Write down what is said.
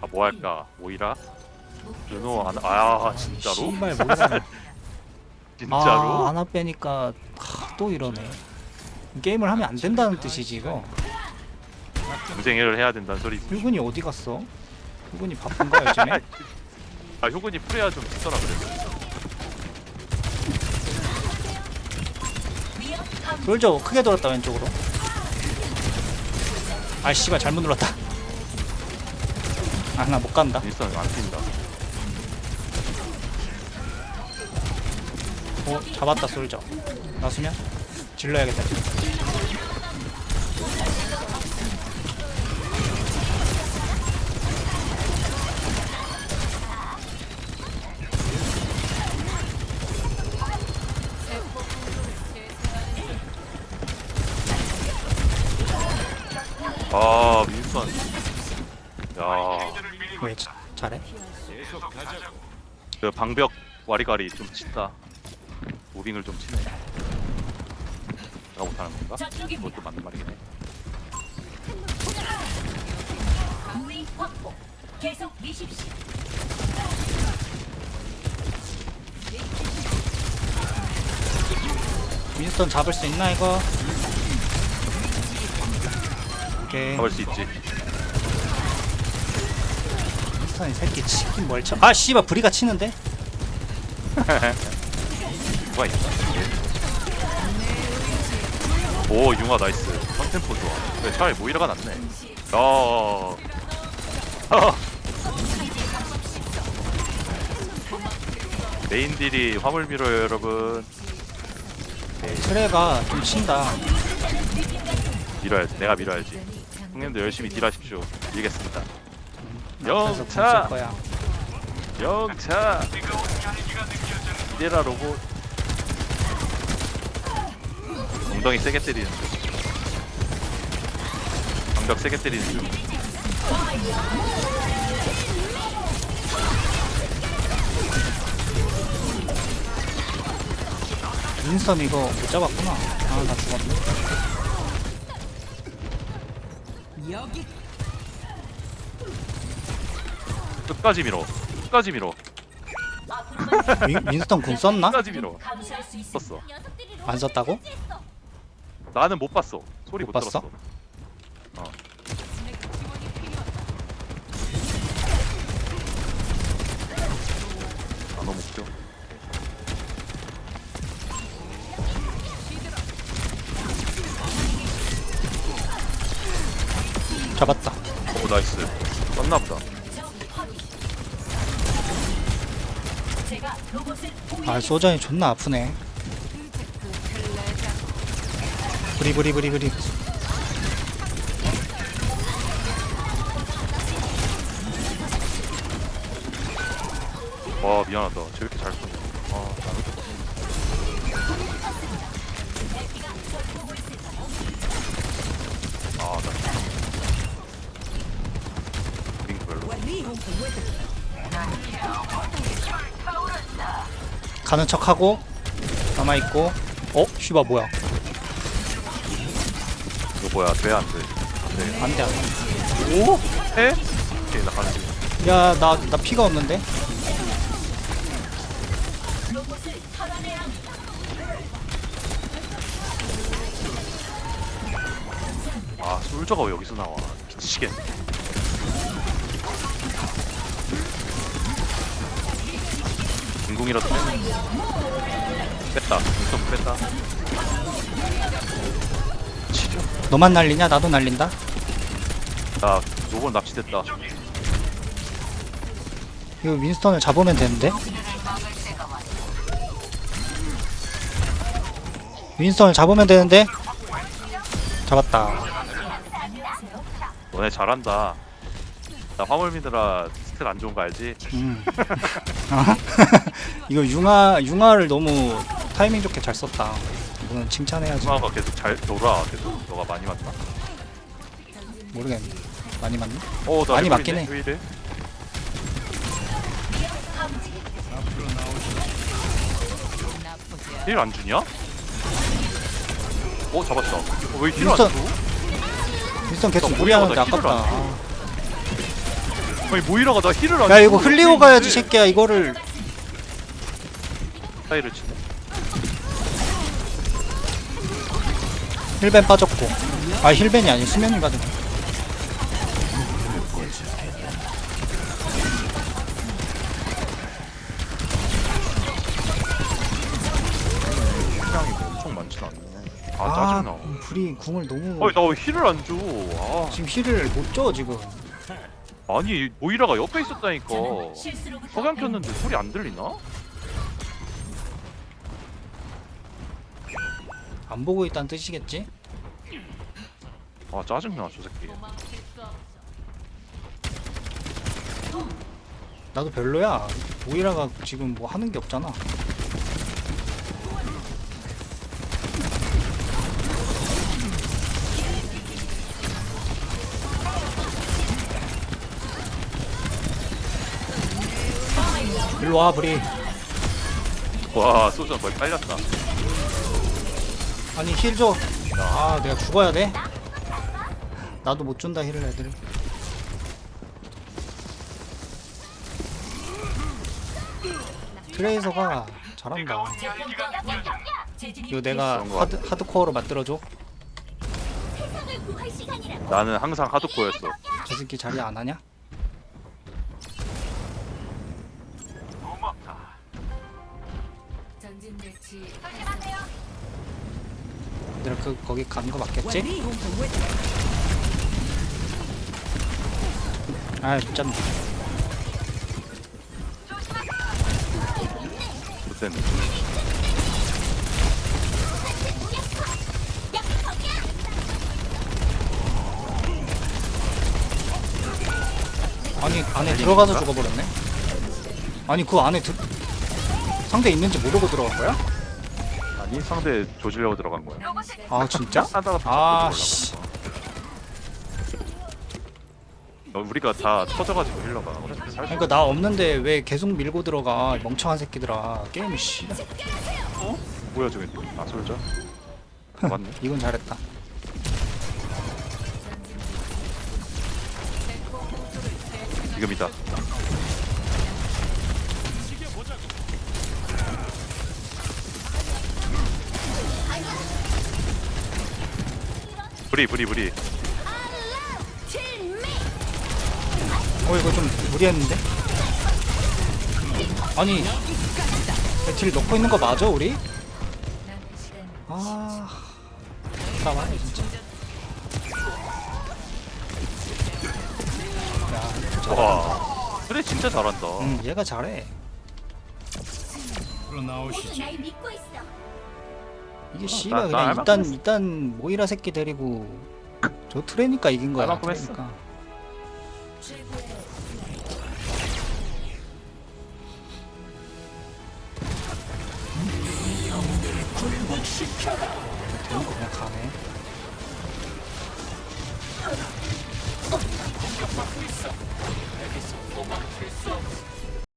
아 뭐 할까? 오이라? 르노 안, 아 진짜로? 모르겠네. 진짜로? 아, 하나 빼니까 하, 또 이러네. 게임을 하면 안 된다는 뜻이지 이거. 경쟁을 해야 된다는 소리지 효근이 어디 갔어? 효근이 바쁜가 요즘에? 아 효근이 프레야 좀 쓰더라 그래 솔저 크게 돌았다 왼쪽으로. 아 씨발 잘못 눌렀다. 아 나 못 간다. 윈스턴 안 뛴다 어 잡았다 솔저. 나수면 질러야겠다. 아 야그 왜 자- 잘해? 그 방벽 와리가리 좀 친다 무빙을 좀 치네 내가 못하는 건가? 그것도 맞는 말이긴 해 우리 확보. 계속 미십시오. 윈스턴 잡을 수 있나 이거? 오케이. 잡을 수 있지 윈스턴이 새끼 치킨 뭘 쳐? 아 씨발 브리가 치는데? 누가? 오 융화 나이스. 컨템포 좋아. 왜 차라리 모이라가 낫네. 야. 메인 딜이 화물 밀어요 여러분. 트레가 좀 친다. 밀어야지. 내가 밀어야지. 형님도 열심히 딜하십시오. 밀겠습니다 영차 거야. 영차 이래라 로봇 엉덩이 세게 때리는 중 방벽 세게 때리는 중 윈스턴 이거 못 잡았구나. 아 나 죽었네. 끝까지 밀어 끝까지 밀어 윈, 윈스턴 궁 썼나? 끝까지 밀어. 썼어 안 썼다고? 나는 못 봤어 소리 못 못, 봤어? 들었어 어 나너 목표 잡았다. 오 나이스 썼나보다 아 소전이 존나 아프네. 브리 브리 브리 브리. 와 미안하다 쟤 왜 이렇게 잘 쏘냐 아나 왜 이렇게 못 아나 빙 별로 가는 척하고 남아 있고. 어? 씨발 뭐야? 이거 뭐야 돼 안돼 안돼 안돼 안돼. 오? 해? 오케이 나 가는 중 야나 나 피가 없는데? 아 솔저가 왜 여기서 나와 미치겠네 뺐 뺐다 인성 뺐다 치료 너만 날리냐? 나도 날린다. 나 요건 납치됐다 이거 윈스턴을 잡으면 되는데? 윈스턴을 잡으면 되는데? 잡았다. 너네 잘한다 나 화물 미느라 스탯 안 좋은 거 알지? 음. 어? 이거 융화 융화를 너무 타이밍 좋게 잘 썼다. 이거는 칭찬해야지. 승화가 계속 잘 돌아 계속 너가 많이 맞나? 모르겠네. 많이 맞나? 어 나 많이 맞긴 해. 왜 이래? 힐안 주냐? 어 잡았다 어, 왜 힐을 안 줘? 윈스턴 나 무리하는데 아깝다. 줘. 아. 아니 모이라가 나 힐을 안 야 이거 흘리고 가야지 새끼야. 이거를. 사이를 치네. 힐벤 빠졌고. 아 힐벤이 아니 수면이 받은 향이 뭐 엄청 많진 않네. 아, 아 짜증나. 불이 궁을 너무 아니 나왜 힐을 안 줘? 아, 지금 힐을 못줘 지금 아니 모이라가 옆에 있었다니까. 석양 켰는데 소리 안 들리나? 안 보고 있다는 뜻이겠지? 아 짜증나 저 새끼. 나도 별로야. 오이라가 지금 뭐 하는 게 없잖아 일로 와 브리. 와 소주가 거의 빨렸다. 아니 힐 줘. 아 내가 죽어야 돼? 나도 못 준다 힐을 애들. 트레이서가. 잘한다. 이거 내가 그런 거 하드, 하드코어로 만들어줘. 나는 항상 하드코어였어. 저 새끼 자리 안 하냐? 그 거기 가는 거 맞겠지? 아못 잡네 못됐네 아니 안에 들어가서 죽어버렸네 아니 그 안에 들... 상대 있는지 모르고 들어간 거야? 아니 상대 조지려고 들어간 거야. 아 진짜? 하다가 아, 씨. 어, 우리가 다 터져가지고 힐러가. 어차피 살 수 그러니까 나 없는데 왜 계속 밀고 들어가 이 멍청한 새끼들아. 게임이 씨 뭐야 저기 아 솔져? 맞네. 이건 잘했다. 지금이다 브리 브리 브리. 어 이거 좀 무리했는데? 아니 딜 넣고 있는 거 맞아 우리? 아... 답답하네 진짜. 야 이거 잘한다. 와 그래 진짜 잘한다. 응 얘가 잘해. 날 믿고 있어 이게 씨발 나 그냥 알만큼 일단 했어. 일단 모이라 새끼 데리고 저 트레니까 이긴 거야 알만큼 했어. 트레니까